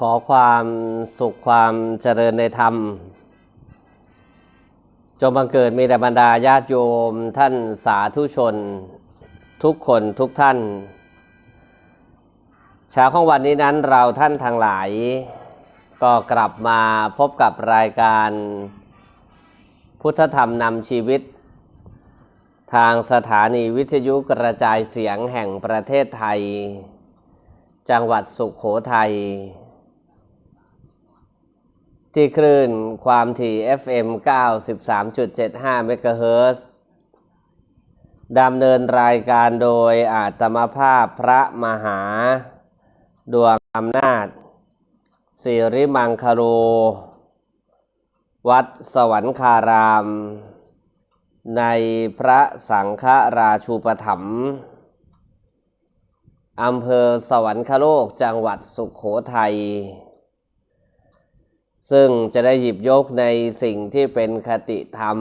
ขอความสุขความเจริญในธรรม จงบังเกิดมีแต่บรรดาญาติโยมท่านสาธุชน ทุกคนทุกท่านเช้าของวันนี้นั้นเราท่านทางหลาย ก็กลับมาพบกับรายการ พุทธธรรมนำชีวิต ทางสถานีวิทยุกระจายเสียงแห่งประเทศไทย จังหวัดสุขโขทัย ที่คลื่นความถี่ FM 93.75 เมกะเฮิรตซ์ดำเนินรายการโดยอาตมาภาพพระมหา ดวงอำนาจสิริมังคโร วัดสวรรคาราม ในพระสังฆราชูปถัมภ์อำเภอสวรรคโลกจังหวัดสุขโขทัย ซึ่งจะได้หยิบยกในสิ่งที่เป็นคติธรรม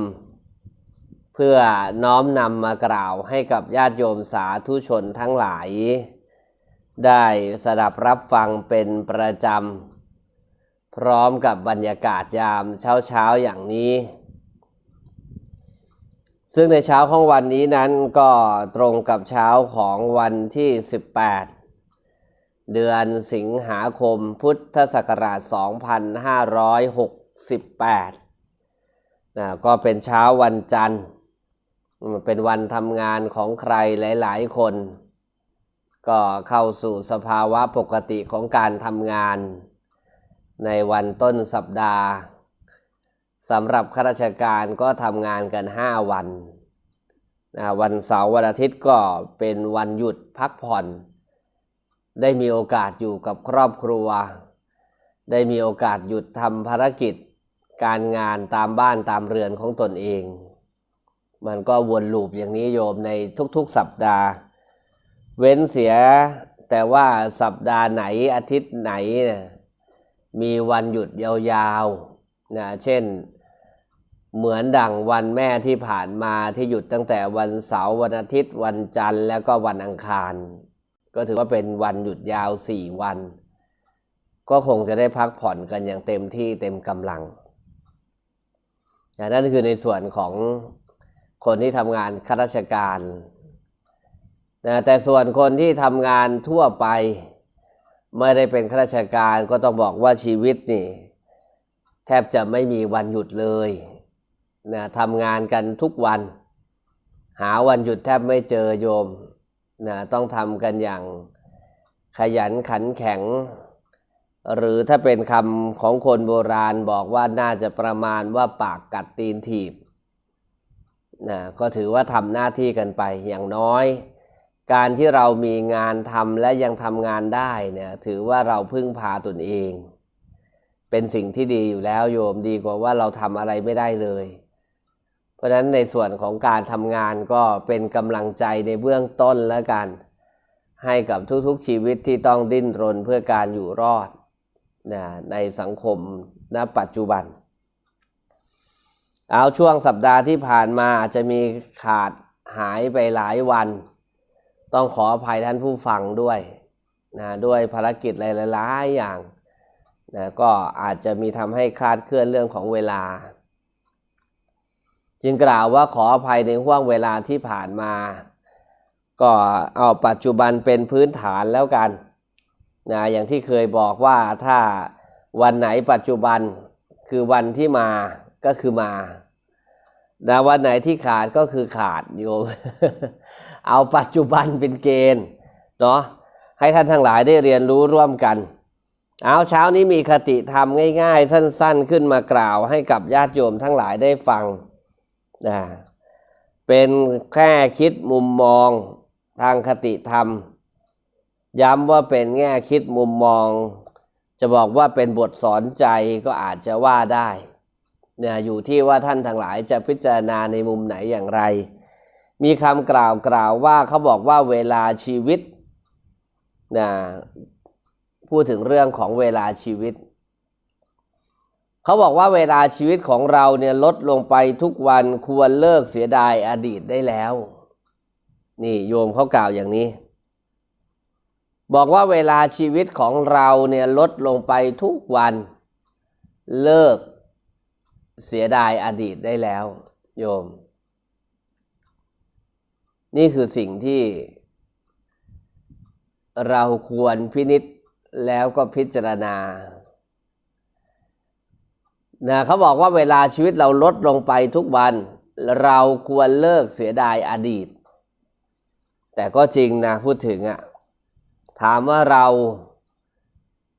เพื่อน้อมนำมากล่าวให้กับญาติโยมสาธุชนทั้งหลาย ได้สดับรับฟังเป็นประจำ พร้อมกับบรรยากาศยามเช้าๆอย่างนี้ ซึ่งในเช้าของวันนี้นั้นก็ตรงกับเช้าของวันที่ 18 เดือนสิงหาคมพุทธศักราช 2568นะก็เป็นเช้าวันจันทร์ เป็นวันทำงานของใครหลาย ๆ คน ก็เข้าสู่สภาวะปกติของการทำงาน ในวันต้นสัปดาห์สำหรับข้าราชการก็ทำงานกัน 5 วันนะวันเสาร์วันอาทิตย์ก็เป็นวันหยุดพักผ่อน ได้มีโอกาสอยู่กับครอบครัว ได้มีโอกาสหยุดทำภารกิจ การงานตามบ้านตามเรือนของตนเอง มันก็วนลูปอย่างนี้โยมในทุกๆสัปดาห์ เว้นเสียแต่ว่าสัปดาห์ไหนอาทิตย์ไหนนะมีวันหยุดยาวๆนะเช่นเหมือนดังวันแม่ที่ผ่านมาที่หยุดตั้งแต่วันเสาร์วันอาทิตย์วันจันทร์แล้วก็วันอังคาร ก็ถือว่าเป็นวันหยุดยาวสี่วัน ก็คงจะได้พักผ่อนกันอย่างเต็มที่เต็มกำลัง นั่นคือในส่วนของคนที่ทำงานข้าราชการนะแต่ส่วนคนที่ทำงานทั่วไป ไม่ได้เป็นข้าราชการก็ต้องบอกว่าชีวิตนี่ แทบจะไม่มีวันหยุดเลยนะทำงานกันทุกวัน หาวันหยุดแทบไม่เจอโยม นะต้องทำกันอย่างขยันขันแข็ง หรือถ้าเป็นคำของคนโบราณบอกว่าน่าจะประมาณว่าปากกัดตีนถีบนะก็ถือว่าทำหน้าที่กันไปอย่างน้อย การที่เรามีงานทำและยังทำงานได้เนี่ยถือว่าเราพึ่งพาตนเอง เป็นสิ่งที่ดีอยู่แล้วโยมดีกว่าว่าเราทำอะไรไม่ได้เลย ราะฉะนั้นในส่วนของการทำงานก็เป็นกำลังใจในเบื้องต้นแล้วกัน ให้กับทุกๆชีวิตที่ต้องดิ้นรนเพื่อการอยู่รอดนะในสังคมณปัจจุบัน เอาช่วงสัปดาห์ที่ผ่านมาอาจจะมีขาดหายไปหลายวัน ต้องขออภัยท่านผู้ฟังด้วยนะด้วยภารกิจหลายๆอย่างนะก็อาจจะมีทำให้คลาดเคลื่อนเรื่องของเวลา จึงกล่าวว่าขออภัยในห่วงเวลาที่ผ่านมา ก็เอาปัจจุบันเป็นพื้นฐานแล้วกันนะอย่างที่เคยบอกว่าถ้าวันไหนปัจจุบันคือวันที่มาก็คือมานะวันไหนที่ขาดก็คือขาดโยมเอาปัจจุบันเป็นเกณฑ์เนาะให้ท่านทั้งหลายได้เรียนรู้ร่วมกัน เอาเช้านี้มีคติธรรมง่าย ๆ สั้น ๆ ขึ้นมากล่าวให้กับญาติโยมทั้งหลายได้ฟัง นะเป็นแค่คิดมุมมองทางคติธรรม ย้ำว่าเป็นแง่คิดมุมมอง จะบอกว่าเป็นบทสอนใจก็อาจจะว่าได้เนี่ยอยู่ที่ว่าท่านทั้งหลายจะพิจารณาในมุมไหนอย่างไร มีคำกล่าวกล่าวว่าเขาบอกว่าเวลาชีวิตนะพูดถึงเรื่องของเวลาชีวิต เขาบอกว่าเวลาชีวิตของเราเนี่ยลดลงไปทุกวันควรเลิกเสียดายอดีตได้แล้ว นี่โยมเขากล่าวอย่างนี้ บอกว่าเวลาชีวิตของเราเนี่ยลดลงไปทุกวัน เลิกเสียดายอดีตได้แล้ว โยม นี่คือสิ่งที่ เราควรพินิษแล้วก็พิจารณา นะเขาบอกว่าเวลาชีวิตเราลดลงไปทุกวัน เราควรเลิกเสียดายอดีต แต่ก็จริงนะพูดถึงอะถามว่าเรา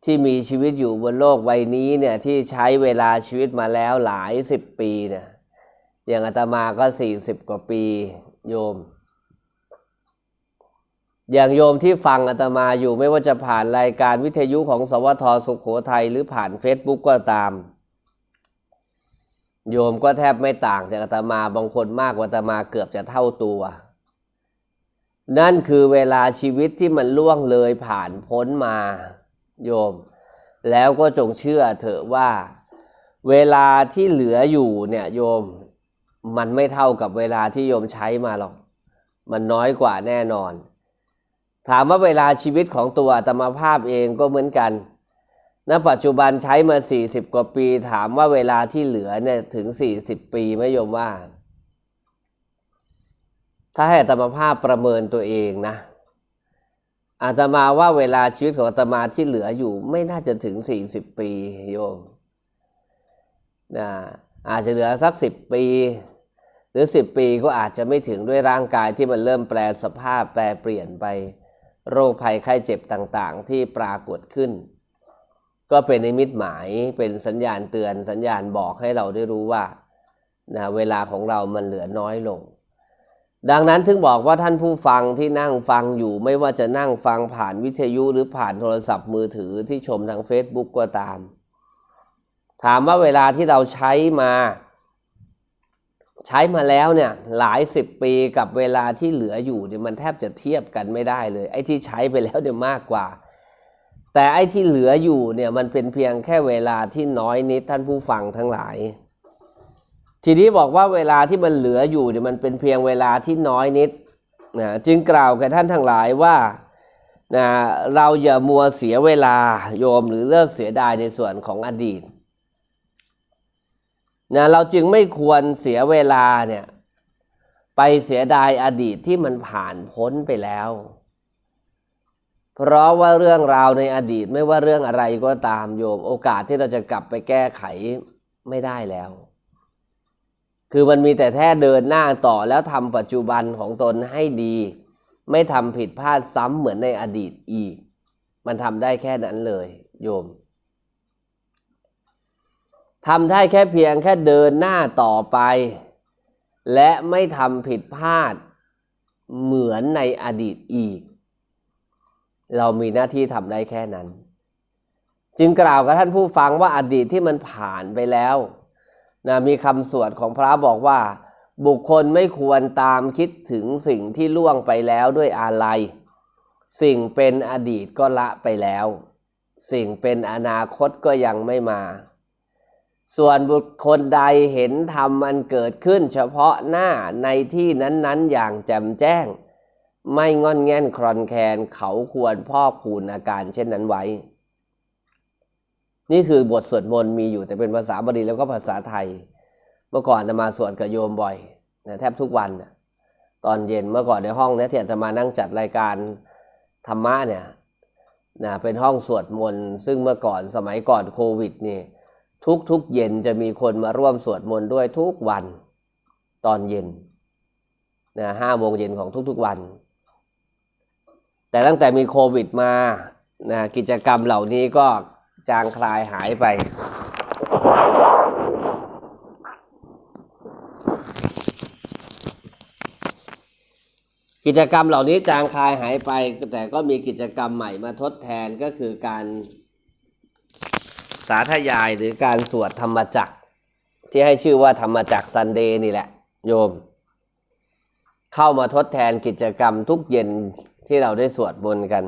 ที่มีชีวิตอยู่บนโลกใบนี้เนี่ยที่ใช้เวลาชีวิตมาแล้วหลายสิบปีเนี่ยอย่างอาตมาก็สี่สิบกว่าปีโยม อย่างโยมที่ฟังอาตมาอยู่ไม่ว่าจะผ่านรายการวิทยุของสวทสุขโขทัยหรือผ่าน Facebook ก็ตาม โยมก็แทบไม่ต่างจากอาตมาบางคนมากกว่าอาตมาเกือบจะเท่าตัว นั่นคือเวลาชีวิตที่มันล่วงเลยผ่านพ้นมา โยม แล้วก็จงเชื่อเถอะว่า เวลาที่เหลืออยู่เนี่ยโยม มันไม่เท่ากับเวลาที่โยมใช้มาหรอก มันน้อยกว่าแน่นอน ถามว่าเวลาชีวิตของตัวอาตมาภาพเองก็เหมือนกัน ณปัจจุบันใช้มา 40 กว่าปีถามว่าเวลาที่เหลือเนี่ยถึง 40 ปีไหมโยมว่า ถ้าให้อาตมาภาพประเมินตัวเองนะอาตมาว่าเวลาชีวิตของอาตมาที่เหลืออยู่ไม่น่าจะถึง 40 ปีโยมนะอาจจะเหลือสัก 10 ปี หรือ 10 ปีก็อาจจะไม่ถึงด้วยร่างกายที่มันเริ่มแปลสภาพแปลเปลี่ยนไป โรคภัยไข้เจ็บต่างๆ ที่ปรากฏขึ้น ก็เป็นนิมิตหมายเป็นสัญญาณเตือนสัญญาณบอกให้เราได้รู้ว่านะเวลาของเรามันเหลือน้อยลง ดังนั้นถึงบอกว่าท่านผู้ฟังที่นั่งฟังอยู่ไม่ว่าจะนั่งฟังผ่านวิทยุหรือผ่านโทรศัพท์มือถือที่ชมทาง Facebook ก็ตาม ถามว่าเวลาที่เราใช้มา ใช้มาแล้วเนี่ยหลายสิบปีกับเวลาที่เหลืออยู่เนี่ยมันแทบจะเทียบกันไม่ได้เลย ไอ้ที่ใช้ไปแล้วเนี่ยมากกว่า แต่ไอ้ที่เหลืออยู่เนี่ยมันเป็นเพียงแค่เวลาที่น้อยนิดท่านผู้ฟังทั้งหลาย ทีนี้บอกว่าเวลาที่มันเหลืออยู่เนี่ยมันเป็นเพียงเวลาที่น้อยนิดนะจึงกล่าวแก่ท่านทั้งหลายว่านะเราอย่ามัวเสียเวลาโยมหรือเลิกเสียดายในส่วนของอดีตนะเราจึงไม่ควรเสียเวลาเนี่ยไปเสียดายอดีตที่มันผ่านพ้นไปแล้ว เพราะว่าเรื่องราวในอดีตไม่ว่าเรื่องอะไรก็ตามโยม โอกาสที่เราจะกลับไปแก้ไขไม่ได้แล้ว คือมันมีแต่แค่เดินหน้าต่อแล้วทำปัจจุบันของตนให้ดี ไม่ทำผิดพลาดซ้ำเหมือนในอดีตอีก มันทำได้แค่นั้นเลย โยมทำได้แค่เพียงแค่เดินหน้าต่อไป และไม่ทำผิดพลาดเหมือนในอดีตอีก เรามีหน้าที่ทำได้แค่นั้น จึงกล่าวกับท่านผู้ฟังว่าอดีตที่มันผ่านไปแล้วนะมีคำสวดของพระบอกว่า บุคคลไม่ควรตามคิดถึงสิ่งที่ล่วงไปแล้วด้วยอาลัย สิ่งเป็นอดีตก็ละไปแล้ว สิ่งเป็นอนาคตก็ยังไม่มา ส่วนบุคคลใดเห็นธรรมมันเกิดขึ้น เฉพาะหน้าในที่นั้นๆอย่างแจ่มแจ้ง ไม่งอนแง่นครอนแคนเขาควรพ่อคูณอาการเช่นนั้นไว้ นี่คือบทสวดมนต์มีอยู่แต่เป็นภาษาบาลีแล้วก็ภาษาไทย เมื่อก่อนจะมาสวดกับโยมบ่อยนะแทบทุกวันนะตอนเย็นเมื่อก่อนในห้องเนี่ยที่จะมานั่งจัดรายการธรรมะเนี่ยนะเป็นห้องสวดมนต์ซึ่งเมื่อก่อนสมัยก่อนโควิดนี่ทุกๆเย็นจะมีคนมาร่วมสวดมนต์ด้วยทุกวันตอนเย็นนะห้าโมงเย็นของทุกๆวัน แต่ตั้งแต่มีโควิดมานะกิจกรรมเหล่านี้ก็จางคลายหายไป กิจกรรมเหล่านี้จางคลายหายไป แต่ก็มีกิจกรรมใหม่มาทดแทนก็คือการสาธยายหรือการสวดธรรมจักรที่ให้ชื่อว่าธรรมจักรซันเดย์นี่แหละ โยม เข้ามาทดแทนกิจกรรมทุกเย็น ที่เราได้สวดบนต์กัน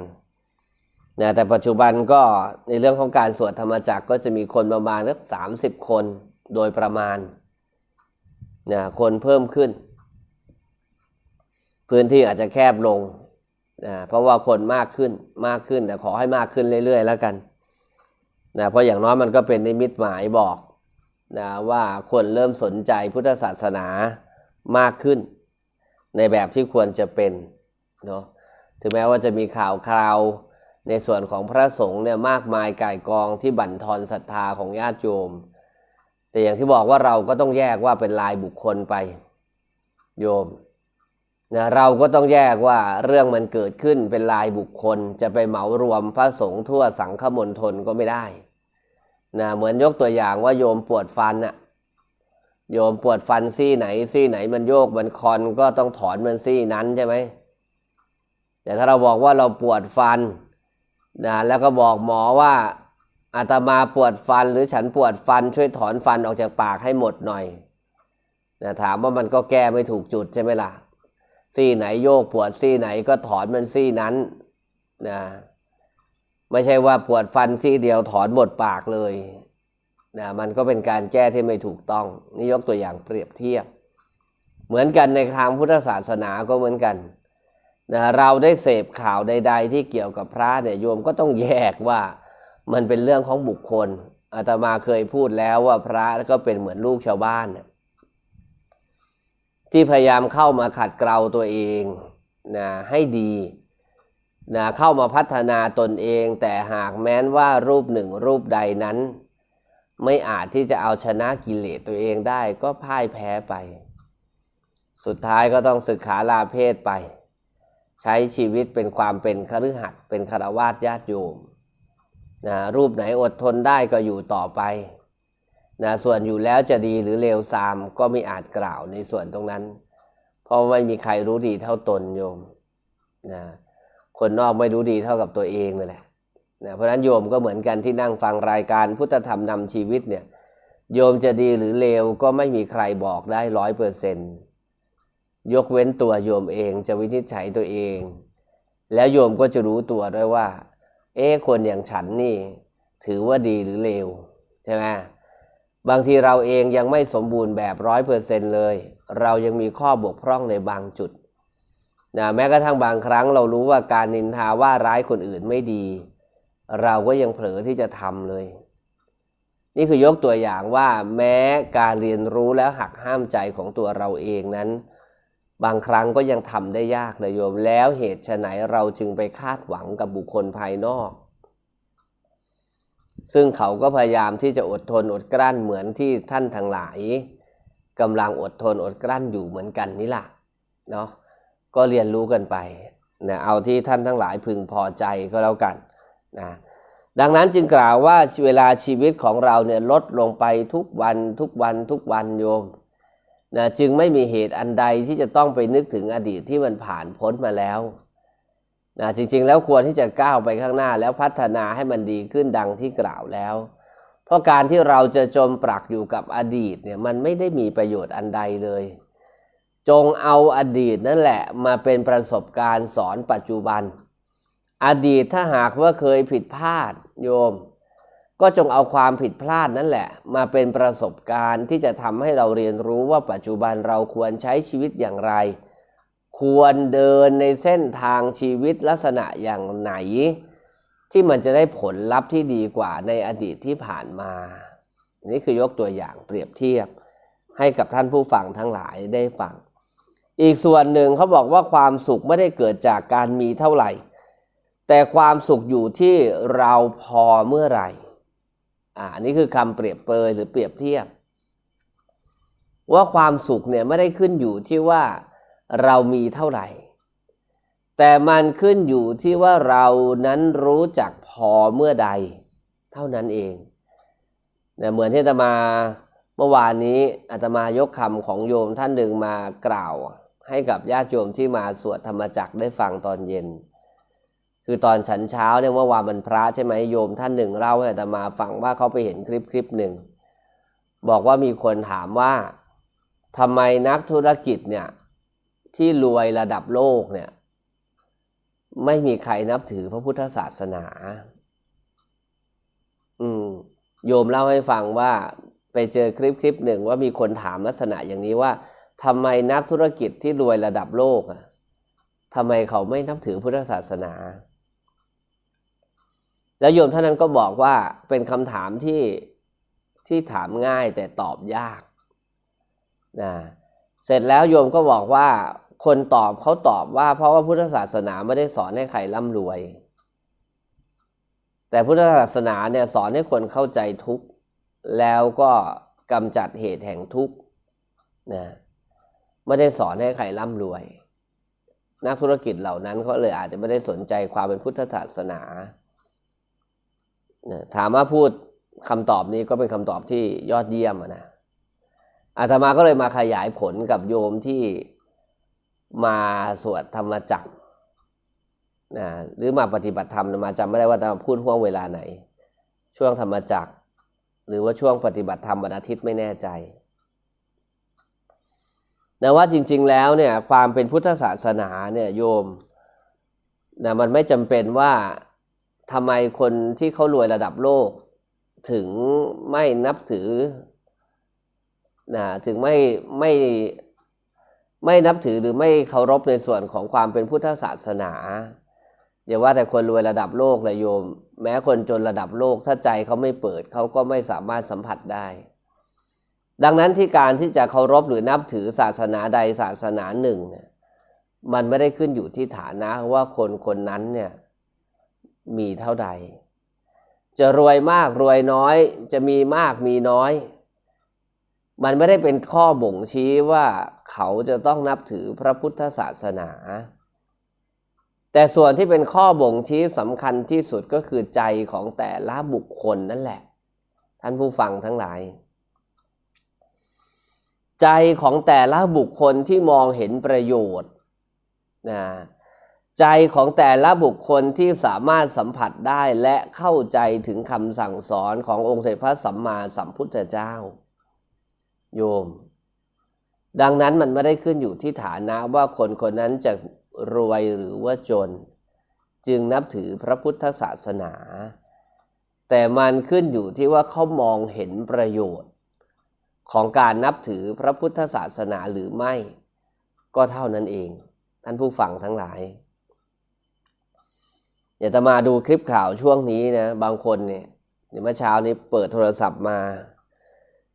นะแต่ปัจจุบันก็ในเรื่องของการสวดธรรมจักรก็จะมีคนประมาณสักสามสิบคนโดยประมาณนะคนเพิ่มขึ้น พื้นที่อาจจะแคบลงนะเพราะว่าคนมากขึ้นมากขึ้น แต่ขอให้มากขึ้นเรื่อย ๆ แล้วกันนะเพราะอย่างน้อยมันก็เป็นนิมิตหมายบอกนะว่าคนเริ่มสนใจพุทธศาสนามากขึ้น ในแบบที่ควรจะเป็นเนาะ ถึงแม้ว่าจะมีข่าวคราวในส่วนของพระสงฆ์เนี่ยมากมายก่ายกองที่บั่นทอนศรัทธาของญาติโยม แต่อย่างที่บอกว่าเราก็ต้องแยกว่าเป็นลายบุคคลไป โยมนะเราก็ต้องแยกว่าเรื่องมันเกิดขึ้นเป็นลายบุคคล จะไปเหมารวมพระสงฆ์ทั่วสังฆมณฑลก็ไม่ได้นะเหมือนยกตัวอย่างว่าโยมปวดฟันอะโยมปวดฟันซี่ไหนซี่ไหนมันโยกมันคอนก็ต้องถอนมันซี่นั้นใช่ไหม แต่ถ้าเราบอกว่าเราปวดฟันนะแล้วก็บอกหมอว่าอาตมาปวดฟันหรือฉันปวดฟันช่วยถอนฟันออกจากปากให้หมดหน่อยนะถามว่ามันก็แก้ไม่ถูกจุดใช่ไหมล่ะ ซี่ไหนโยกปวดซี่ไหนก็ถอนมันซี่นั้นนะไม่ใช่ว่าปวดฟันซี่เดียวถอนหมดปากเลยนะมันก็เป็นการแก้ที่ไม่ถูกต้องนี่ยกตัวอย่างเปรียบเทียบ เหมือนกันในทางพุทธศาสนาก็เหมือนกัน นะเราได้เสพข่าวใด ๆ ที่เกี่ยวกับพระเนี่ยโยมก็ต้องแยกว่ามันเป็นเรื่องของบุคคลอาตมาเคยพูดแล้วว่าพระก็เป็นเหมือนลูกชาวบ้านนะที่พยายามเข้ามาขัดเกลาตัวเองนะให้ดีนะเข้ามาพัฒนาตนเอง แต่หากแม้นว่ารูปหนึ่งรูปใดนั้น ไม่อาจที่จะเอาชนะกิเลสตัวเองได้ก็พ่ายแพ้ไป สุดท้ายก็ต้องศึกขาลาเพศไป ใช้ชีวิตเป็นความเป็นคฤหัสถ์เป็นคารวาสญาติโยมนะรูปไหนอดทนได้ก็อยู่ต่อไปนะส่วนอยู่แล้วจะดีหรือเลวทรามก็ไม่อาจกล่าวในส่วนตรงนั้น เพราะไม่มีใครรู้ดีเท่าตนโยมนะคนนอกไม่รู้ดีเท่ากับตัวเองนั่นแหละนะเพราะนั้นโยมก็เหมือนกันที่นั่งฟังรายการพุทธธรรมนำชีวิตเนี่ยโยมจะดีหรือเลวก็ไม่มีใครบอกได้ร้อยเปอร์เซนต์ ยกเว้นตัวโยมเองจะวินิจฉัยตัวเอง แล้วโยมก็จะรู้ตัวด้วยว่า เอ๊คนอย่างฉันนี่ ถือว่าดีหรือเลวใช่ไหมบางทีเราเองยังไม่สมบูรณ์แบบร้อยเปอร์เซนเลย เรายังมีข้อบกพร่องในบางจุดนะแม้กระทั่งบางครั้งเรารู้ว่าการนินทาว่าร้ายคนอื่นไม่ดี เราก็ยังเผลอที่จะทำเลย นี่คือยกตัวอย่างว่าแม้การเรียนรู้แล้วหักห้ามใจของตัวเราเองนั้น บางครั้งก็ยังทำได้ยากเลยโยม แล้วเหตุไฉนเราจึงไปคาดหวังกับบุคคลภายนอก ซึ่งเขาก็พยายามที่จะอดทนอดกลั้นเหมือนที่ท่านทั้งหลายกำลังอดทนอดกลั้นอยู่เหมือนกันนี่แหละเนาะก็เรียนรู้กันไปนะเอาที่ท่านทั้งหลายพึงพอใจก็แล้วกันนะดังนั้นจึงกล่าวว่าเวลาชีวิตของเราเนี่ยลดลงไปทุกวันทุกวันทุกวันโยม นะจึงไม่มีเหตุอันใดที่จะต้องไปนึกถึงอดีตที่มันผ่านพ้นมาแล้วนะจริงๆ แล้วควรที่จะก้าวไปข้างหน้าแล้วพัฒนาให้มันดีขึ้นดังที่กล่าวแล้ว เพราะการที่เราจะจมปลักอยู่กับอดีตเนี่ยมันไม่ได้มีประโยชน์อันใดเลย จงเอาอดีตนั่นแหละมาเป็นประสบการณ์สอนปัจจุบัน อดีตถ้าหากว่าเคยผิดพลาดโยม ก็จงเอาความผิดพลาดนั่นแหละ มาเป็นประสบการณ์ที่จะทำให้เราเรียนรู้ว่าปัจจุบันเราควรใช้ชีวิตอย่างไร ควรเดินในเส้นทางชีวิตลักษณะอย่างไหน ที่มันจะได้ผลลัพธ์ที่ดีกว่าในอดีตที่ผ่านมา นี่คือยกตัวอย่างเปรียบเทียบ ให้กับท่านผู้ฟังทั้งหลายได้ฟัง อีกส่วนหนึ่งเขาบอกว่าความสุขไม่ได้เกิดจากการมีเท่าไหร่ แต่ความสุขอยู่ที่เราพอเมื่อไหร่ อ่านี่คือคำเปรียบเปยหรือเปรียบเทียบ ว่าความสุขเนี่ยไม่ได้ขึ้นอยู่ที่ว่าเรามีเท่าไหร่ แต่มันขึ้นอยู่ที่ว่าเรานั้นรู้จักพอเมื่อใด เท่านั้นเองนะเหมือนที่อาตมาเมื่อวานนี้อาตมายกคำของโยมท่านหนึ่งมากล่าว ให้กับญาติโยมที่มาสวดธรรมจักได้ฟังตอนเย็น คือตอนฉันเช้าเนี่ยเมื่อวานมันพระใช่ไหมโยมท่านหนึ่งเล่าให้อาตมาฟังว่าเขาไปเห็นคลิปคลิปหนึ่งบอกว่ามีคนถามว่าทำไมนักธุรกิจเนี่ยที่รวยระดับโลกเนี่ยไม่มีใครนับถือพระพุทธศาสนา อืม โยมเล่าให้ฟังว่าไปเจอคลิปคลิปหนึ่งว่ามีคนถามลักษณะอย่างนี้ว่าทำไมนักธุรกิจที่รวยระดับโลกอะทำไมเขาไม่นับถือพุทธศาสนา แล้วโยมท่านนั้นก็บอกว่าเป็นคำถามที่ที่ถามง่ายแต่ตอบยากนะเสร็จแล้วโยมก็บอกว่าคนตอบเขาตอบว่าเพราะว่าพุทธศาสนาไม่ได้สอนให้ใครร่ำรวย แต่พุทธศาสนาเนี่ยสอนให้คนเข้าใจทุกข์แล้วก็กำจัดเหตุแห่งทุกข์นะไม่ได้สอนให้ใครร่ำรวย นักธุรกิจเหล่านั้นเขาเลยอาจจะไม่ได้สนใจความเป็นพุทธศาสนา ถามว่าพูดคำตอบนี้ก็เป็นคำตอบที่ยอดเยี่ยมนะอาตมาก็เลยมาขยายผลกับโยมที่มาสวดธรรมจักรนะหรือมาปฏิบัติธรรมมาจำไม่ได้ว่าจะพูดห่วงเวลาไหน ช่วงธรรมจักร หรือว่าช่วงปฏิบัติธรรมวันอาทิตย์ไม่แน่ใจนะว่าจริง ๆ แล้วเนี่ยความเป็นพุทธศาสนาเนี่ยโยมนะมันไม่จำเป็นว่า ทำไมคนที่เขารวยระดับโลก ถึงไม่นับถือนะถึงไม่ไม่ไม่นับถือหรือไม่เคารพในส่วนของความเป็นพุทธศาสนาอย่าว่าแต่คนรวยระดับโลกเลยโยม แม้คนจนระดับโลกถ้าใจเขาไม่เปิดเขาก็ไม่สามารถสัมผัสได้ ดังนั้นที่การที่จะเคารพหรือนับถือศาสนาใดศาสนาหนึ่งเนี่ยมันไม่ได้ขึ้นอยู่ที่ฐานะว่าคนคนนั้นเนี่ย มีเท่าใด จะรวยมากรวยน้อย จะมีมากมีน้อย มันไม่ได้เป็นข้อบ่งชี้ว่าเขาจะต้องนับถือพระพุทธศาสนา แต่ส่วนที่เป็นข้อบ่งชี้สำคัญที่สุดก็คือใจของแต่ละบุคคลนั่นแหละ ท่านผู้ฟังทั้งหลายใจของแต่ละบุคคลที่มองเห็นประโยชน์นะ ใจของแต่ละบุคคลที่สามารถสัมผัสได้และเข้าใจถึงคำสั่งสอนขององค์เสด็จพระสัมมาสัมพุทธเจ้า โยม ดังนั้นมันไม่ได้ขึ้นอยู่ที่ฐานะว่าคนคนนั้นจะรวยหรือว่าจน จึงนับถือพระพุทธศาสนา แต่มันขึ้นอยู่ที่ว่าเขามองเห็นประโยชน์ ของการนับถือพระพุทธศาสนาหรือไม่ ก็เท่านั้นเอง ท่านผู้ฟังทั้งหลาย เดี๋ยวจะมาดูคลิปข่าวช่วงนี้นะบางคนเนี่ยเมื่อเช้านี้เปิดโทรศัพท์มา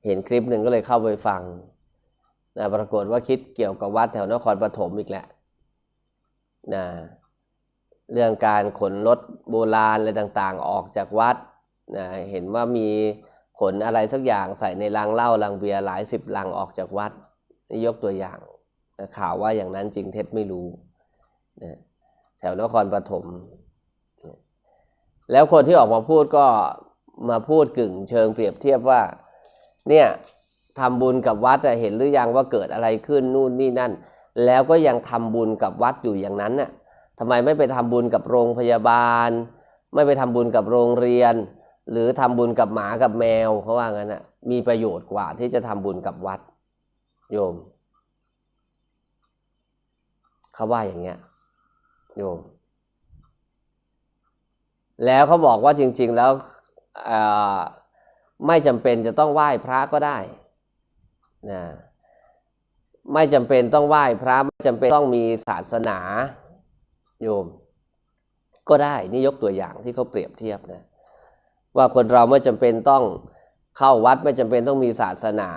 เห็นคลิปหนึ่งก็เลยเข้าไปฟังนะปรากฏว่าคิดเกี่ยวกับวัดแถวนครปฐมอีกแหละนะเรื่องการขนรถโบราณอะไรต่างๆ ออกจากวัดนะเห็นว่ามีขนอะไรสักอย่างใส่ในลังเหล้าลังเบียร์หลายสิบลังออกจากวัดยกตัวอย่างข่าวว่าอย่างนั้นจริงเท็จไม่รู้นะแถวนครปฐม แล้วคนที่ออกมาพูดก็มาพูดกึ่งเชิงเปรียบเทียบว่า เนี่ยทำบุญกับวัดเห็นหรือยังว่าเกิดอะไรขึ้นนู่นนี่นั่น แล้วก็ยังทำบุญกับวัดอยู่อย่างนั้นน่ะทำไมไม่ไปทำบุญกับโรงพยาบาล ไม่ไปทำบุญกับโรงเรียน หรือทำบุญกับหมากับแมวเขาว่างั้นน่ะมีประโยชน์กว่าที่จะทำบุญกับวัด โยมเขาว่าอย่างเงี้ยโยม แล้วเขาบอกว่าจริง ๆ แล้วไม่จำเป็นจะต้องไหว้พระก็ได้นะไม่จำเป็นต้องไหว้พระไม่จำเป็นต้องมีศาสนาโยม ก็ได้นี่ยกตัวอย่างที่เขาเปรียบเทียบนะว่าคนเราไม่จำเป็นต้องเข้าวัดไม่จำเป็นต้องมีศาสนา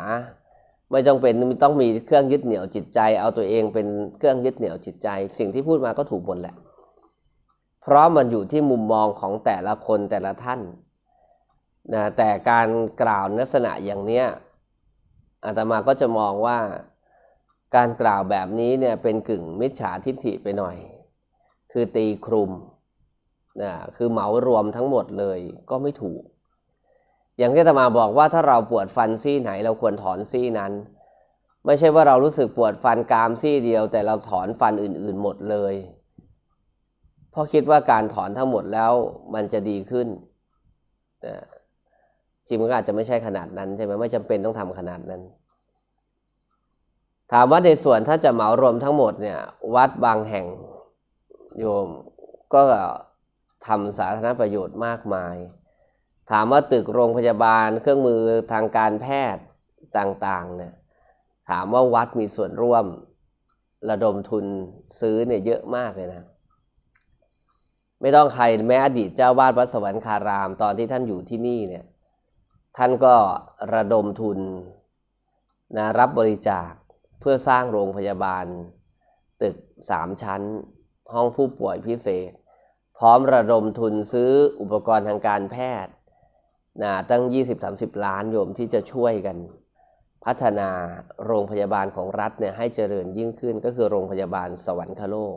ไม่จำเป็นต้องมีเครื่องยึดเหนี่ยวจิตใจ เอาตัวเองเป็นเครื่องยึดเหนี่ยวจิตใจ สิ่งที่พูดมาก็ถูกหมดแหละ เพราะมันอยู่ที่มุมมองของแต่ละคนแต่ละท่านนะแต่การกล่าวลักษณะอย่างเนี้ยอาตมาก็จะมองว่าการกล่าวแบบนี้เนี่ยเป็นกึ่งมิจฉาทิฏฐิไปหน่อย คือตีคลุมนะคือเหมารวมทั้งหมดเลยก็ไม่ถูก อย่างที่อาตมาบอกว่าถ้าเราปวดฟันซี่ไหนเราควรถอนซี่นั้น ไม่ใช่ว่าเรารู้สึกปวดฟันกรามซี่เดียว แต่เราถอนฟันอื่นๆหมดเลย เพราะคิดว่าการถอนทั้งหมดแล้วมันจะดีขึ้นจริงมันก็อาจจะไม่ใช่ขนาดนั้นใช่ไหมไม่จำเป็นต้องทำขนาดนั้น ถามว่าในส่วนถ้าจะเหมารวมทั้งหมดเนี่ย วัดบางแห่งโยมก็ทำสาธารณประโยชน์มากมาย ถามว่าตึกโรงพยาบาลเครื่องมือทางการแพทย์ต่างๆเนี่ยถามว่าวัดมีส่วนร่วม ระดมทุนซื้อเนี่ยเยอะมากเลยนะ ไม่ต้องใครแม้อดีตเจ้าวาดวัดสวรรคารามตอนที่ท่านอยู่ที่นี่เนี่ยท่านก็ระดมทุนนะรับบริจาคเพื่อสร้างโรงพยาบาล ตึกสามชั้น ห้องผู้ป่วยพิเศษ พร้อมระดมทุนซื้ออุปกรณ์ทางการแพทย์นะตั้ง 20-30 ล้านโยมที่จะช่วยกัน พัฒนาโรงพยาบาลของรัฐเนี่ยให้เจริญยิ่งขึ้นก็คือโรงพยาบาลสวรรคโลก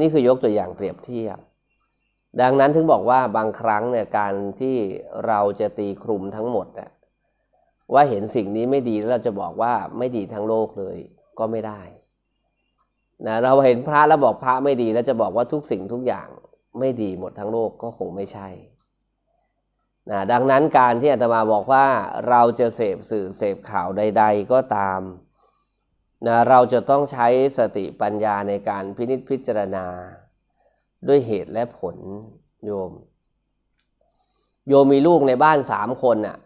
นี่คือยกตัวอย่างเปรียบเทียบ ดังนั้นถึงบอกว่าบางครั้งเนี่ยการที่เราจะตีคลุมทั้งหมดอะว่าเห็นสิ่งนี้ไม่ดีแล้วเราจะบอกว่าไม่ดีทั้งโลกเลยก็ไม่ได้นะเราเห็นพระแล้วบอกพระไม่ดี แล้วจะบอกว่าทุกสิ่งทุกอย่างไม่ดีหมดทั้งโลกก็คงไม่ใช่นะดังนั้นการที่อาตมาบอกว่าเราจะเสพสื่อเสพข่าวใด ๆ ก็ตาม นะเราจะต้องใช้สติปัญญาในการพินิจพิจารณา ด้วยเหตุและผลโยม โยมมีลูกในบ้านสามคนน่ะ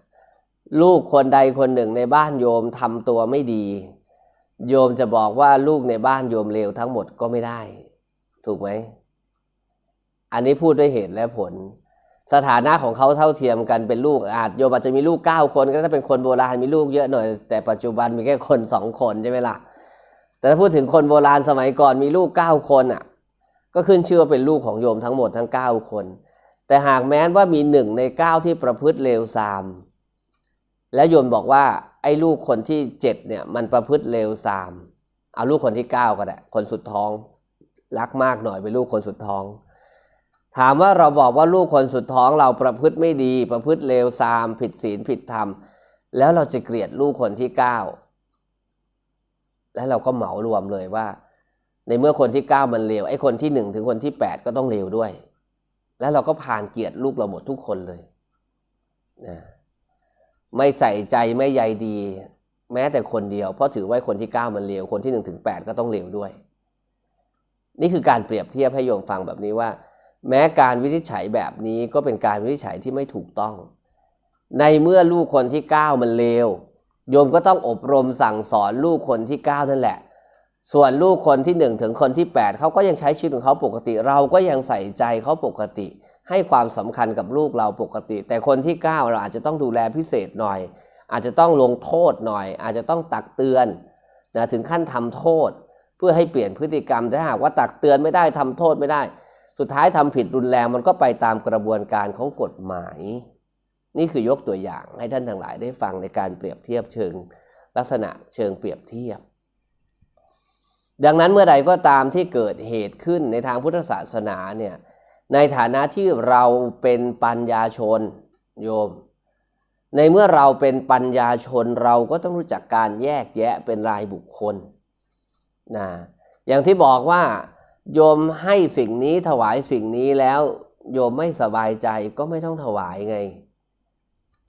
ลูกคนใดคนหนึ่งในบ้านโยมทำตัวไม่ดี โยมจะบอกว่าลูกในบ้านโยมเลวทั้งหมดก็ไม่ได้ ถูกไหม อันนี้พูดด้วยเหตุและผล สถานะของเขาเท่าเทียมกันเป็นลูกอาจโยมอาจจะมีลูกเก้าคนก็ถ้าเป็นคนโบราณมีลูกเยอะหน่อย แต่ปัจจุบันมีแค่คนสองคนใช่ไหมล่ะ แต่ถ้าพูดถึงคนโบราณสมัยก่อนมีลูกเก้าคนอะ ก็ขึ้นชื่อว่าเป็นลูกของโยมทั้งหมดทั้งเก้าคน แต่หากแม้นว่ามีหนึ่งในเก้าที่ประพฤติเลวทราม แล้วโยมบอกว่าไอ้ลูกคนที่เจ็ดเนี่ยมันประพฤติเลวทราม เอาลูกคนที่เก้าก็ได้คนสุดท้อง รักมากหน่อยเป็นลูกคนสุดท้อง ถามว่าเราบอกว่าลูกคนสุดท้องเราประพฤติไม่ดี ประพฤติเลวทราม ผิดศีลผิดธรรม แล้วเราจะเกลียดลูกคนที่เก้า แล้วเราก็เหมารวมเลยว่า ในเมื่อคนที่เก้ามันเลวไอ้คนที่หนึ่งถึงคนที่แปดก็ต้องเลวด้วย แล้วเราก็ผ่านเกียรติลูกเราหมดทุกคนเลยนะไม่ใส่ใจไม่ใยดี แม้แต่คนเดียว เพราะถือว่าคนที่เก้ามันเลวคนที่หนึ่งถึงแปดก็ต้องเลวด้วย นี่คือการเปรียบเทียบให้โยมฟังแบบนี้ว่า แม้การวินิจฉัยแบบนี้ก็เป็นการวินิจฉัยที่ไม่ถูกต้อง ในเมื่อลูกคนที่เก้ามันเลว โยมก็ต้องอบรมสั่งสอนลูกคนที่เก้านั่นแหละ ส่วนลูกคนที่หนึ่งถึงคนที่แปดเขาก็ยังใช้ชีวิตของเขาปกติ เราก็ยังใส่ใจเขาปกติ ให้ความสำคัญกับลูกเราปกติ แต่คนที่เก้าเราอาจจะต้องดูแลพิเศษหน่อย อาจจะต้องลงโทษหน่อย อาจจะต้องตักเตือนนะถึงขั้นทำโทษ เพื่อให้เปลี่ยนพฤติกรรมแต่หากว่าตักเตือนไม่ได้ทำโทษไม่ได้ สุดท้ายทำผิดรุนแรงมันก็ไปตามกระบวนการของกฎหมาย นี่คือยกตัวอย่างให้ท่านทั้งหลายได้ฟังในการเปรียบเทียบเชิงลักษณะเชิงเปรียบเทียบ ดังนั้นเมื่อใดก็ตามที่เกิดเหตุขึ้นในทางพุทธศาสนาเนี่ยในฐานะที่เราเป็นปัญญาชนโยม ในเมื่อเราเป็นปัญญาชนเราก็ต้องรู้จักการแยกแยะเป็นรายบุคคลนะอย่างที่บอกว่า โยมให้สิ่งนี้ถวายสิ่งนี้แล้ว โยมไม่สบายใจก็ไม่ต้องถวายไง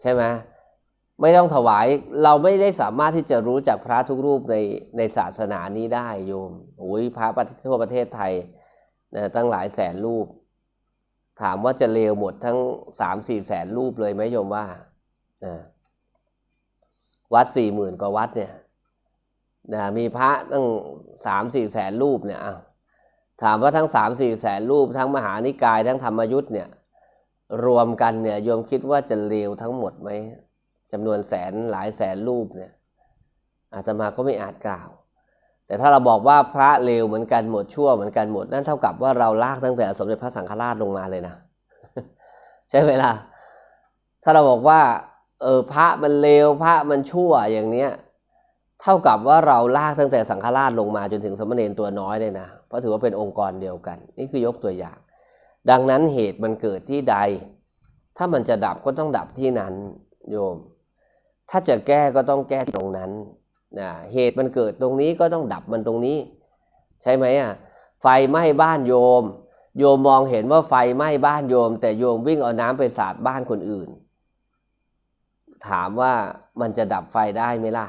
ใช่ไหมไม่ต้องถวายเราไม่ได้สามารถที่จะรู้จักพระทุกรูปในในศาสนานี้ได้โยมโอ้ยพระทั่วประเทศไทยนะตั้งหลายแสนรูป ถามว่าจะเลวหมดทั้งสามสี่แสนรูปเลยไหมโยมว่านะวัดสี่หมื่นกว่าวัดเนี่ยนะมีพระตั้งสามสี่แสนรูปเนี่ยถามว่าทั้งสามสี่แสนรูปทั้งมหานิกายทั้งธรรมยุทธ์เนี่ย รวมกันเนี่ยโยมคิดว่าจะเลวทั้งหมดไหมจำนวนแสนหลายแสนรูปเนี่ยอาตมาก็ไม่อาจกล่าว แต่ถ้าเราบอกว่าพระเลวเหมือนกันหมดชั่วเหมือนกันหมด นั่นเท่ากับว่าเราลากตั้งแต่สมเด็จพระสังฆราชลงมาเลยนะ ใช่ไหมล่ะถ้าเราบอกว่า เออพระมันเลวพระมันชั่วอย่างเนี้ยเท่ากับว่าเราลากตั้งแต่สังฆราชลงมาจนถึงสมณเณรตัวน้อยเลยนะเพราะถือว่าเป็นองค์กรเดียวกัน นี่คือยกตัวอย่าง ดังนั้นเหตุมันเกิดที่ใด ถ้ามันจะดับก็ต้องดับที่นั้นโยม ถ้าจะแก้ก็ต้องแก้ที่ตรงนั้นนะเหตุมันเกิดตรงนี้ก็ต้องดับมันตรงนี้ ใช่ไหมอะไฟไหม้บ้านโยม โยมมองเห็นว่าไฟไหม้บ้านโยม แต่โยมวิ่งเอาน้ำไปสาดบ้านคนอื่น ถามว่ามันจะดับไฟได้ไหมล่ะ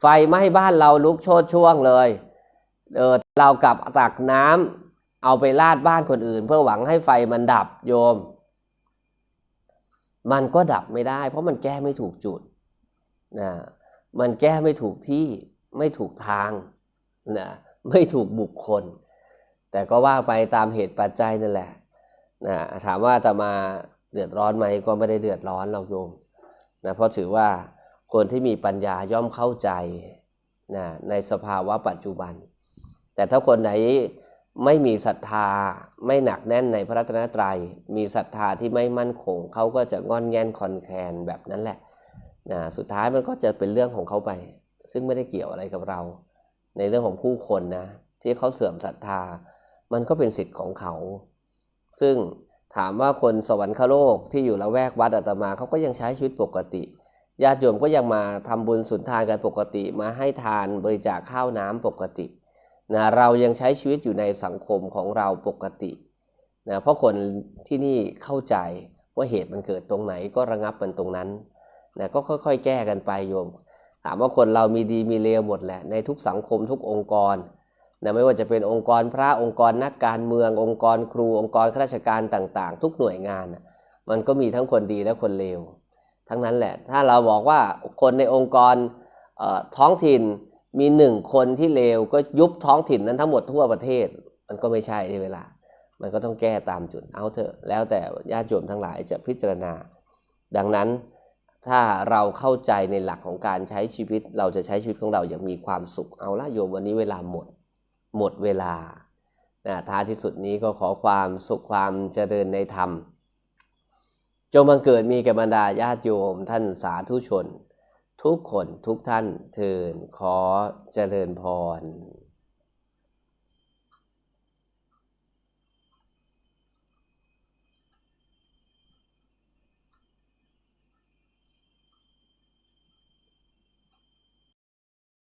ไฟไหม้บ้านเราลุกโชดช่วงเลย เออเรากลับตักน้ำ เอาไปลาดบ้านคนอื่น เพื่อหวังให้ไฟมันดับโยม มันก็ดับไม่ได้ เพราะมันแก้ไม่ถูกจุดนะมันแก้ไม่ถูกที่ไม่ถูกทางนะไม่ถูกบุคคล แต่ก็ว่าไปตามเหตุปัจจัยนั่นแหละนะถามว่าจะมาเดือดร้อนไหมก็ไม่ได้เดือดร้อนเราโยมนะเพราะถือว่าคนที่มีปัญญาย่อมเข้าใจนะในสภาวะปัจจุบัน แต่ถ้าคนไหน ไม่มีศรัทธาไม่หนักแน่นในพระรัตนตรยัย มีศรัทธาที่ไม่มั่นคงเขาก็จะงอนแงนคอนแคนแบบนั้นแหละนะสุดท้ายมันก็จะเป็นเรื่องของเขาไป ซึ่งไม่ได้เกี่ยวอะไรกับเรา ในเรื่องของผู้คนนะ ที่เขาเสื่อมศรัทธา มันก็เป็นสิทธิ์ของเขา ซึ่งถามว่าคนสวรรคโลกที่อยู่ละแวกวัดอาตมาเขาก็ยังใช้ชีวิตปกติญาติโยมก็ยังมาทำบุญสุนทานกันปกติ มาให้ทานบริจาคข้าวน้ำปกติ นะเรายังใช้ชีวิตอยู่ในสังคมของเราปกตินะเพราะคนที่นี่เข้าใจว่าเหตุมันเกิดตรงไหนก็ระงับมันตรงนั้นนะก็ค่อยๆ แก้กันไปโยม ถามว่าคนเรามีดีมีเลวหมดแหละในทุกสังคมทุกองค์กรนะไม่ว่าจะเป็นองค์กรพระองค์กรนักการเมือง องค์กรครูองค์กรข้าราชการต่างๆ ทุกหน่วยงาน มันก็มีทั้งคนดีและคนเลวทั้งนั้นแหละ ถ้าเราบอกว่าคนในองค์กรท้องถิ่น มีหนึ่งคนที่เลวก็ยุบท้องถิ่นนั้นทั้งหมดทั่วประเทศ มันก็ไม่ใช่ในเวลา มันก็ต้องแก้ตามจุดเอาเถอะแล้วแต่ญาติโยมทั้งหลายจะพิจารณา ดังนั้นถ้าเราเข้าใจในหลักของการใช้ชีวิต เราจะใช้ชีวิตของเราอย่างมีความสุขเอาละโยมวันนี้เวลาหมด หมดเวลานะท้ายที่สุดนี้ก็ขอความสุขความเจริญในธรรม จงบังเกิดมีแก่บรรดาญาติโยมท่านสาธุชน ทุกคนทุกท่านเทินขอเจริญพร